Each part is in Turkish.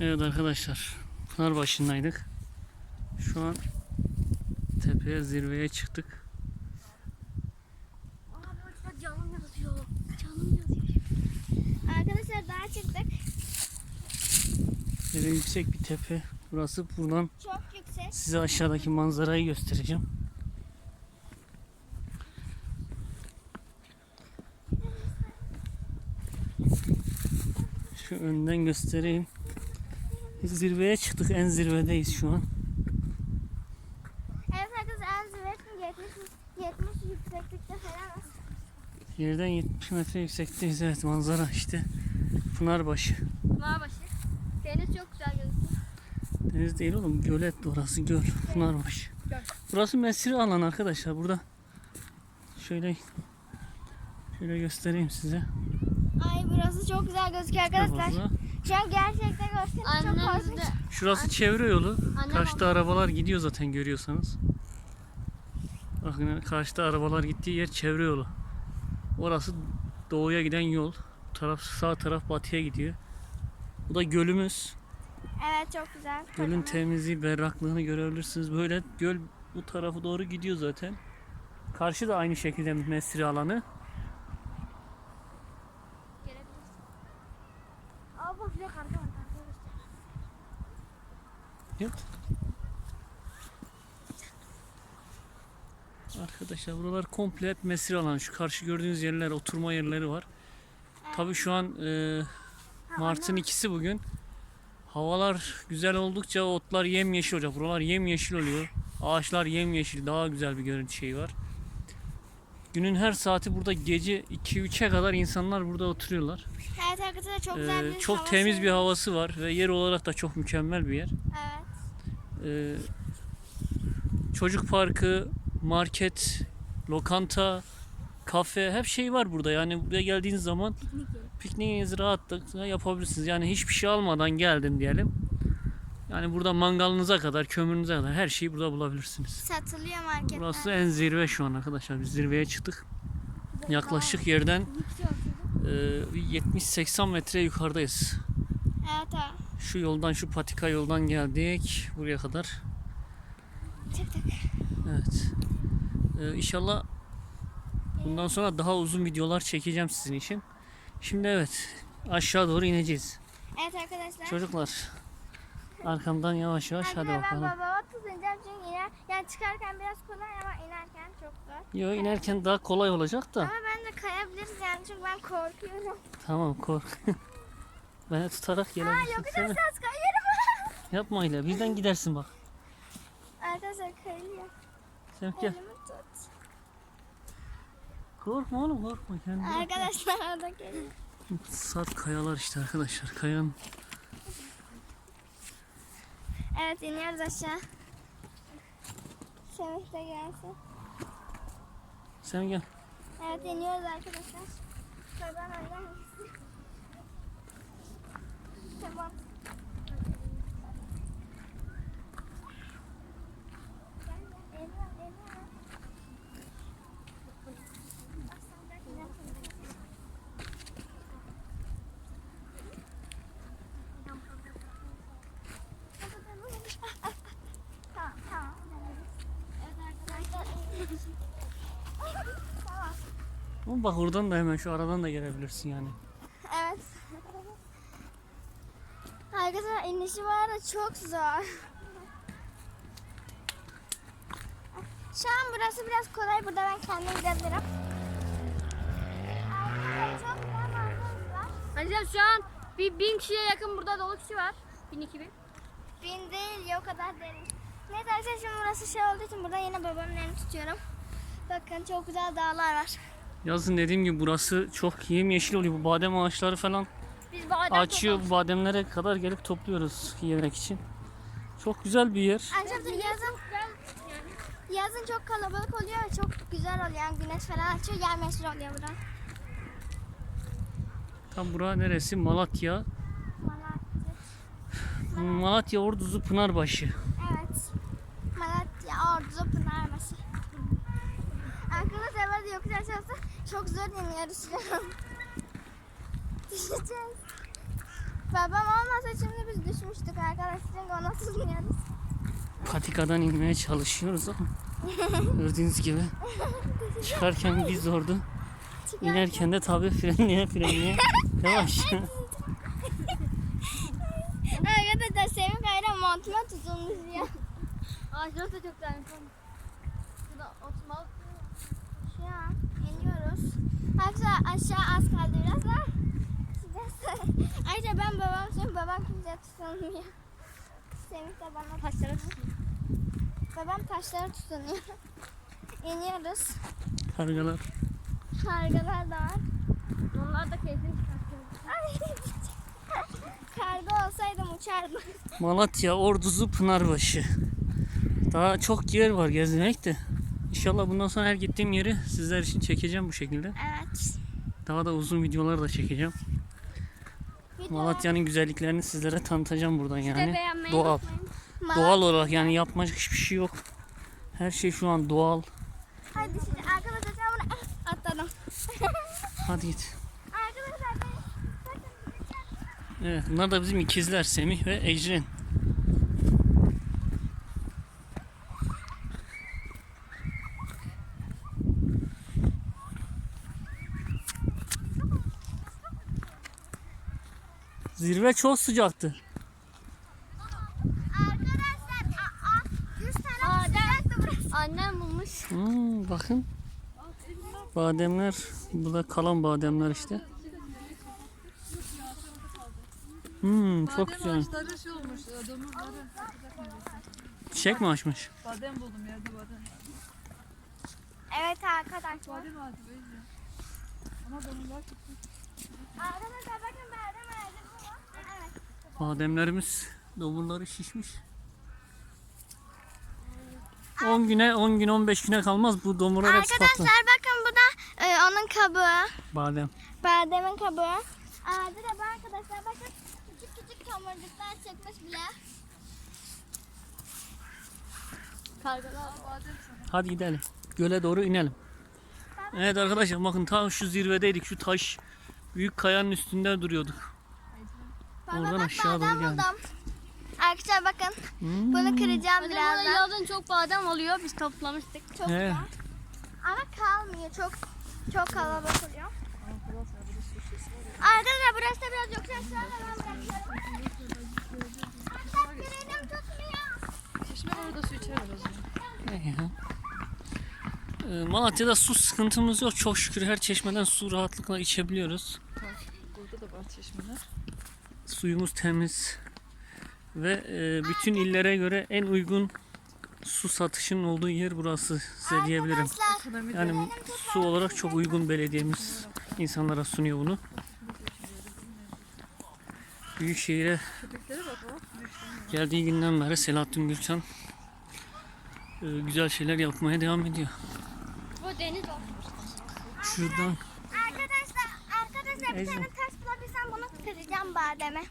Evet arkadaşlar Pınar başındaydık. Şu an tepeye zirveye çıktık. Aa canım yazıyor. Canım yazıyor. Arkadaşlar daha çıktık. Böyle yüksek bir tepe. Burası buradan Çok yüksek. size aşağıdaki manzarayı göstereceğim. Şu önden göstereyim. Zirveye çıktık. En zirvedeyiz şu an. Evet arkadaşlar en zirvesi 70, 70 yükseklikte falan. Yerden 70 metre yüksekteyiz. Evet manzara işte. Pınarbaşı. Mağabaşı. Deniz çok güzel gözüküyor. Deniz değil oğlum. Gölet orası göl. Pınarbaşı. Göl. Burası mesire alan arkadaşlar. Burada şöyle şöyle göstereyim size. Ay burası çok güzel gözüküyor arkadaşlar. Burada. An gerçekten görseniz çok korkunç. Şurası çevre yolu. Annem Karşıda arabalar gidiyor zaten görüyorsanız. Bakın karşıda arabalar gittiği yer çevre yolu. Orası doğuya giden yol. Bu taraf sağ taraf batıya gidiyor. Bu da gölümüz. Evet çok güzel. Gölün Kocaman. temizliği, berraklığını görebilirsiniz. Böyle göl bu tarafa doğru gidiyor zaten. Karşı da aynı şekilde mesire alanı. Aa bak bir de karga var. karga var. Evet. Arkadaşlar buralar komple hep mesire alanı. Şu karşı gördüğünüz yerler oturma yerleri var. Tabii şu an e, Mart'ın ikisi bugün. Havalar güzel oldukça otlar yemyeşil olacak. Buralar yemyeşil oluyor. Ağaçlar yemyeşil. Daha güzel bir görüntü şeyi var. Günün her saati burada gece 2-3'e kadar insanlar burada oturuyorlar. Evet arkadaşlar çok Ee, güzel bir çok havası temiz bir havası var ve yer olarak da çok mükemmel bir yer. Evet. Ee, çocuk parkı, market, lokanta, kafe hep şey var burada. Yani buraya geldiğiniz zaman pikniğinizi rahatlıkla yapabilirsiniz. Yani hiçbir şey almadan geldim diyelim. Yani burada mangalınıza kadar, kömürünüze kadar her şeyi burada bulabilirsiniz. Satılıyor markette. Burası en zirve şu an arkadaşlar. Biz zirveye çıktık. Yaklaşık yerden e, 70-80 metre yukarıdayız. Evet abi. Şu yoldan, şu patika yoldan geldik buraya kadar. Evet. Ee, inşallah bundan sonra daha uzun videolar çekeceğim sizin için. Şimdi evet aşağı doğru ineceğiz. Evet arkadaşlar. Çocuklar arkamdan yavaş yavaş hadi Arkadaşlar ben bakalım. babama tutunacağım çünkü iner, yani çıkarken biraz kolay ama inerken çok zor. Yo inerken daha kolay olacak da. Ama ben de kayabiliriz yani çünkü ben korkuyorum. Tamam kork. Beni tutarak gelebilirsin. yok Sen de- biraz kayarım. Yapma ile birden gidersin bak. arkadaşlar kayılıyor. Sen gel. Elimi tut. Korkma oğlum korkma kendine. Arkadaşlar orada geliyor. Sat kayalar işte arkadaşlar. Kayanın Evet iniyoruz aşağı. Semih de gelsin. sen gel. Evet iniyoruz arkadaşlar. Şuradan önden. Tamam. Bak oradan da hemen şu aradan da gelebilirsin yani. Evet. İnişi var da çok zor. Şu an burası biraz kolay. Burada ben kendim gidebilirim. Hocam şu an bir bin kişiye yakın burada dolu kişi var. Bin iki bin. Bin değil ya o kadar derin. Neyse arkadaşlar şimdi burası şey olduğu için burada yine babamın elini tutuyorum. Bakın çok güzel dağlar var. Yazın dediğim gibi burası çok yemyeşil oluyor. Bu badem ağaçları falan Biz badem açıyor. Bu bademlere kadar gelip topluyoruz yemek için. Çok güzel bir yer. Arkadaşlar yazın yazın çok kalabalık oluyor ve çok güzel oluyor. Yani güneş falan açıyor. Yemyeşil oluyor burada. Tam bura neresi? Malatya. Malatya. Malatya Orduzu Pınarbaşı. Evet. Malatya Ordu Pınarbaşı. Arkadaşlar böyle yokuş aşağısı çok zor iniyoruz şu an. Düşeceğiz. Babam olmasa şimdi biz düşmüştük arkadaşlar. Ona tutunuyoruz. Patikadan inmeye çalışıyoruz ama gördüğünüz gibi çıkarken bir zordu. İnerken de tabii frenleye frenleye yavaş. Arkadaşlar Semih Kayra montuna tutulmuş ya. Aa şurası da çok güzel. Şurada oturmalık. Şu an iniyoruz. Arkadaşlar aşağı az kaldı biraz da. Ayrıca ben babam için babam kimseye tutunmuyor. Semih de bana taşlara tutunuyor. Babam taşlara tutunuyor. İniyoruz. Kargalar. Kargalar da var. Onlar da keyfini çıkartıyor. Karga olsaydım uçardım. Malatya, Orduzu, Pınarbaşı. Daha çok yer var gezmek de. İnşallah bundan sonra her gittiğim yeri sizler için çekeceğim bu şekilde. Evet. Daha da uzun videolar da çekeceğim. Malatya'nın güzelliklerini sizlere tanıtacağım buradan yani. Doğal. Doğal olarak yani yapmacık hiçbir şey yok. Her şey şu an doğal. Hadi şimdi arkadaşlar bunu atladım. Hadi git. Evet, bunlar da bizim ikizler Semih ve Ecrin. Zirve çok sıcaktı. arkadaşlar aa, 100 tane sıcaktı burası. Annem bulmuş. Hmm, bakın. Bademler, bu da kalan bademler işte. Hmm, çok güzel. Ağaçları şey olmuş, e, domuzları. Çiçek mi açmış? Badem buldum yerde badem. Evet arkadaşlar. Badem ağacı böyle. Ama domuzlar çıktı. Arkadaşlar bakın badem ağacı bu. Evet. Bademlerimiz doburları şişmiş. 10 güne 10 gün 15 güne kalmaz bu domurlar hepsi patlar. Arkadaşlar bakın bu da e, onun kabuğu. Badem. Bademin kabuğu. Ağacı da bu arkadaşlar bakın küçük küçük tomurcuklar çıkmış bile. Kargalar. Hadi gidelim. Göle doğru inelim. Evet arkadaşlar bakın tam şu zirvedeydik. Şu taş büyük kayanın üstünde duruyorduk. Baba Oradan bak aşağı doğru buldum. Arkadaşlar bakın Hmm. bunu kıracağım Burada birazdan. yazın çok badem oluyor. Biz toplamıştık. Çok Evet. güzel. Ama kalmıyor. Çok çok kalabalık oluyor. Arkadaşlar burası da biraz yüksek. Şu an hemen bırakıyorum. Tutmuyor. Var, orada su içeriz. Ne ya? Ee, Malatya'da su sıkıntımız yok. Çok şükür her çeşmeden su rahatlıkla içebiliyoruz. Burada da var çeşmeler. Suyumuz temiz. Ve e, bütün illere göre en uygun su satışının olduğu yer burası size diyebilirim. Yani su olarak çok uygun belediyemiz insanlara sunuyor bunu. Büyükşehir'e geldiği günden beri Selahattin Gürçan e, güzel şeyler yapmaya devam ediyor. Bu deniz. Şuradan Arkadaşlar, arkadaşlar bir tane kıracağım bademe.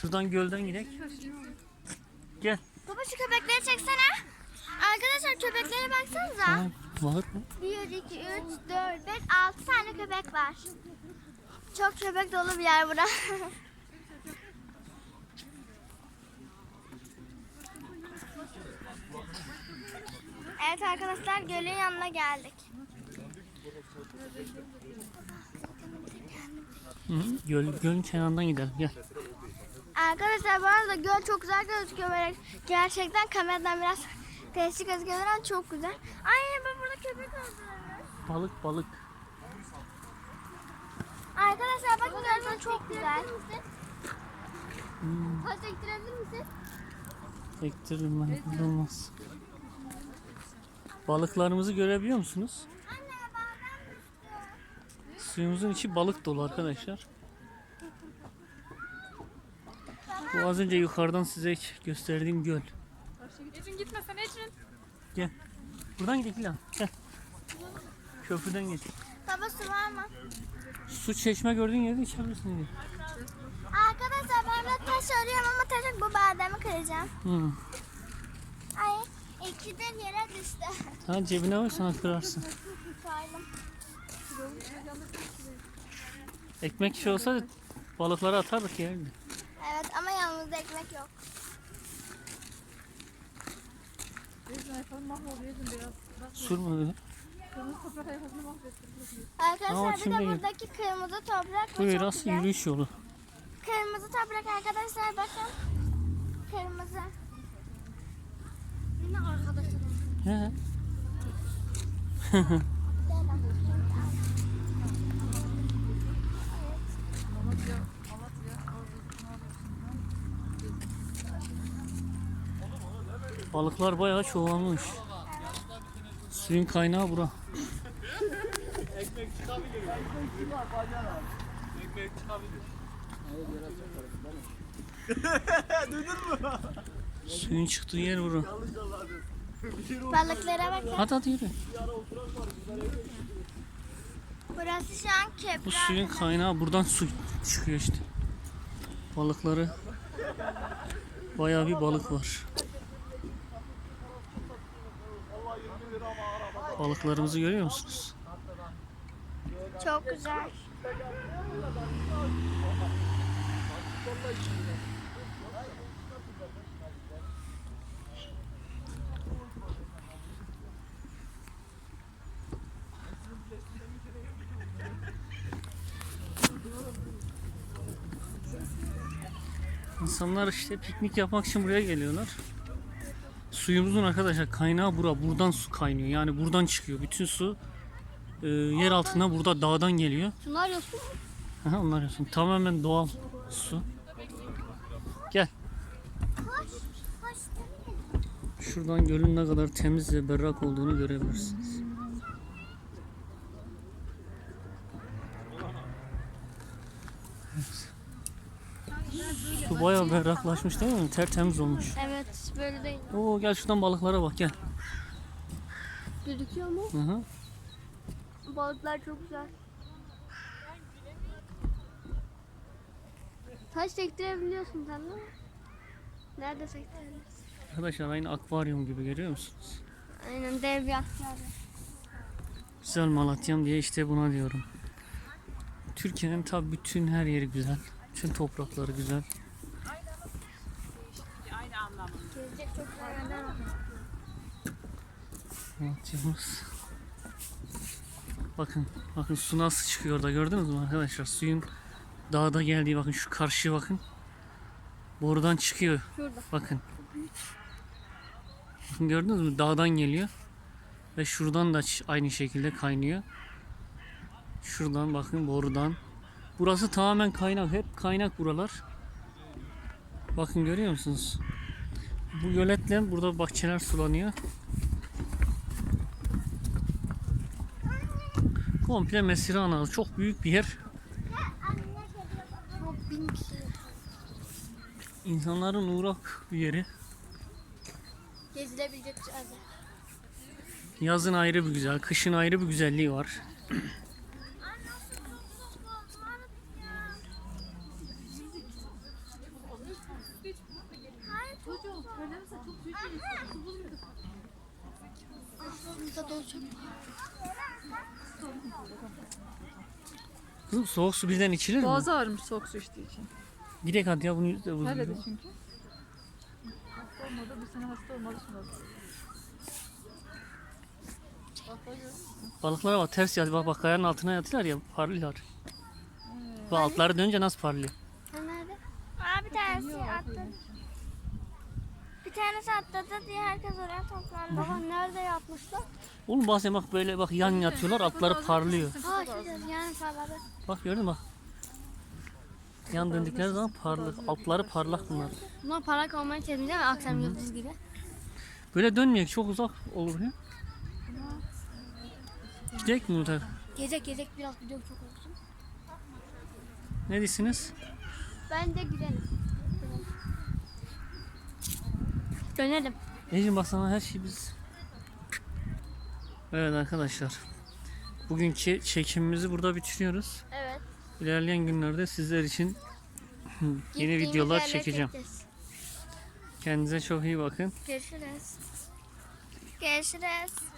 şuradan gölden gidelim. Gel. Baba şu köpekleri çeksene. Arkadaşlar köpeklere baksanıza. Tamam. Var mı? 1, 2, 3, 4, 5, 6 tane köpek var. Çok köpek dolu bir yer bura. evet arkadaşlar gölün yanına geldik. Hı -hı. Göl, gölün kenarından gidelim. Gel. Arkadaşlar bu arada göl çok güzel gözüküyor böyle. Gerçekten kameradan biraz değişik gözüküyor ama çok güzel. Ay ben burada köpek öldürmüş. Balık balık. Arkadaşlar bakın gerçekten çok güzel. Taş ektirebilir misin? Ektiririm ben. Olmaz. Balıklarımızı görebiliyor musunuz? Suyumuzun içi balık dolu arkadaşlar. Bu az önce yukarıdan size gösterdiğim göl. Ecin gitmesen Ecin. Gel. Buradan gidelim lan. Gel. Köprüden geç. Baba su var mı? Su çeşme gördüğün yerde içebilirsin. diyor. Arkadaşlar ben de taş arıyorum ama taş yok. bu bademi kıracağım. Hı. Ay ikisi de yere düştü. Ha cebine var sana kırarsın. Koydum. Ekmek şey olsa balıkları atardık yerdi. Evet ama yanımızda ekmek yok. Sürme öyle. Arkadaşlar Aa, bir de şimdi- buradaki kırmızı toprak Bu bu çok biraz güzel. yürüyüş yolu. Kırmızı toprak arkadaşlar bakın. Kırmızı. Yine arkadaşlar. He. Malatya, Malatya, orada Balıklar bayağı çoğalmış. Suyun kaynağı bura. Suyun çıktığı yer bura. Balıklara bakın. Hadi hadi yürü. Burası şu an Bu köprü. suyun kaynağı buradan su çıkıyor işte. Balıkları bayağı bir balık var. Balıklarımızı görüyor musunuz? Çok güzel. İnsanlar işte piknik yapmak için buraya geliyorlar. Suyumuzun arkadaşlar kaynağı bura. Buradan su kaynıyor. Yani buradan çıkıyor. Bütün su e, yer altına burada dağdan geliyor. Şunlar yosun. Onlar yosun. Tamamen doğal su. Gel. Şuradan gölün ne kadar temiz ve berrak olduğunu görebilirsiniz. Su bayağı berraklaşmış değil mi? Tertemiz olmuş. Evet böyle değil. Oo gel şuradan balıklara bak gel. Gözüküyor mu? Hı hı. Balıklar çok güzel. Taş sektirebiliyorsun sen mi? Nerede sektirebilirsin? Arkadaşlar aynı akvaryum gibi görüyor musunuz? Aynen dev bir akvaryum. Güzel Malatya'm diye işte buna diyorum. Türkiye'nin tabi bütün her yeri güzel. Bütün toprakları güzel. Var. Malatya'mız. Bakın, bakın su nasıl çıkıyor da gördünüz mü arkadaşlar? Suyun dağda geldiği bakın şu karşıya bakın. Borudan çıkıyor. Şurada. Bakın. Bakın gördünüz mü? Dağdan geliyor. Ve şuradan da aynı şekilde kaynıyor. Şuradan bakın borudan. Burası tamamen kaynak. Hep kaynak buralar. Bakın görüyor musunuz? Bu göletle burada bahçeler sulanıyor. Komple Mesire Anağı. Çok büyük bir yer. İnsanların uğrak bir yeri. Gezilebilecek. Yazın ayrı bir güzel, kışın ayrı bir güzelliği var. Kızım soğuk su birden içilir mi? Boğazı ağrımış soğuk su içtiği için. Gidek hadi ya bunu yüzde buz Öyle gibi. de çünkü. Hasta olmadı, bu sene hasta olmadı musun? Balıklara bak ters yat bak bak kayanın altına yatıyorlar ya parlıyorlar. Bak altları dönünce nasıl parlıyor. Ha nerede? Aa bir tanesi atladı. Bir tanesi atladı diye herkes oraya toplandı. Baba nerede yapmışlar? Oğlum bazen bak böyle bak yan yatıyorlar altları parlıyor. Aa şurada yani parladı. Bak gördün mü bak. Yan döndükleri zaman parlıyor. Altları parlak bunlar. Bunlar parlak olmayı sevdim değil mi? Akşam yıldız gibi. Böyle dönmüyor çok uzak olur ya. Gidek mi burada? Gezek gezek biraz video çok olsun. Ne diyorsunuz? Bence gidelim. Dönelim. Ecim bak sana her şey biz. Evet arkadaşlar. Bugünkü çekimimizi burada bitiriyoruz. Evet. İlerleyen günlerde sizler için yeni Gittiğimiz videolar çekeceğim. Kendinize çok iyi bakın. Görüşürüz. Görüşürüz.